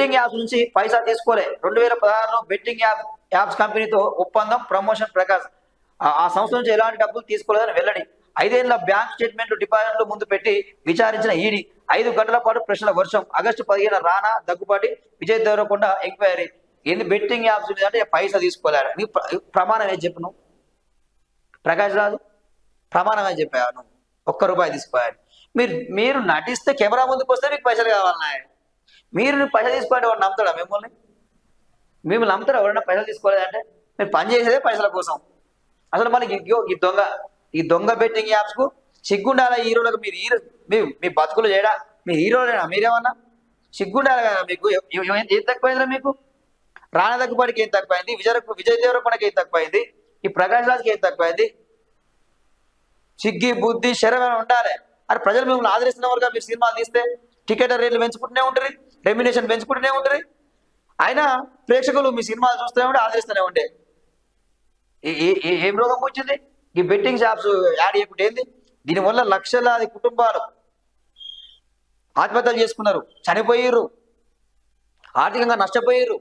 Betting apps నుంచి పైసా తీసుకోలే. రెండు వేల పదహారులో బెట్టింగ్ యాప్ యాప్స్ కంపెనీతో ఒప్పందం ప్రమోషన్ ప్రకాశ్. ఆ- సంస్థ నుంచి ఎలాంటి డబ్బులు తీసుకోలేదని వెల్లడి. ఐదేళ్ళ బ్యాంక్ స్టేట్మెంట్లు డిపాజిట్లు ముందు పెట్టి విచారించిన ఈడీ ఐదు గంటల పాటు ప్రశ్నల వర్షం. ఆగస్టు పదిహేను రానా దగ్గుపాటి విజయ్ దేవరకొండ ఎంక్వైరీ. ఏంది బెట్టింగ్ యాప్స్ మీద అంటే పైసా తీసుకోలేరు నీ ప్రమాణం ఏం చెప్పు నువ్వు? ప్రకాష్ రాజు ప్రమాణం ఏం చెప్పావు నువ్వు? ఒక్క రూపాయి తీసుకోవాలి. మీరు మీరు నటిస్తే కెమెరా ముందుకు వస్తే మీకు పైసలు కావాలన్నా మీరు పైసలు తీసుకోవాలంటే వాడు నమ్ముతాడా మిమ్మల్ని? మిమ్మల్ని నమ్ముతారు ఎవరైనా పైసలు తీసుకోలేదంటే మీరు పని చేసేదే పైసల కోసం. అసలు మనకి ఈ దొంగ ఈ దొంగ బెట్టింగ్ యాప్స్కు సిగ్గుండాల హీరోలకు? మీరు హీరో మీ మీ బతుకులు చేయడా? మీ హీరోలేనా? మీరేమన్నా? సిగ్గుండాలి కదా మీకు? ఏం తక్కువైందిరా మీకు? రాణ దగ్గుపాటికి ఏం తక్కువైంది? విజయ విజయ్ దేవరకొండకి ఏం తక్కువైంది? ఈ ప్రకాష్ రాజ్కి ఏం తక్కువైంది? సిగ్గి బుద్ధి శరమైన ఉండాలి. అరే ప్రజలు మిమ్మల్ని ఆదరిస్తున్నవారుగా మీరు సినిమాలు తీస్తే టికెట్ రేట్లు పెంచుకుంటూనే ఉంటారు రెమ్యునేషన్ పెంచుకుంటూనే ఉంటుంది అయినా ప్రేక్షకులు మీ సినిమాలు చూస్తూనే ఉంటే ఆదరిస్తూనే ఉంటే ఏం రోగం వచ్చింది? ఈ బెట్టింగ్ షాప్స్ యాడ్ చేయకుంటే ఏంది? దీనివల్ల లక్షలాది కుటుంబాలు ఆత్మహత్యలు చేసుకున్నారు చనిపోయారు ఆర్థికంగా నష్టపోయారు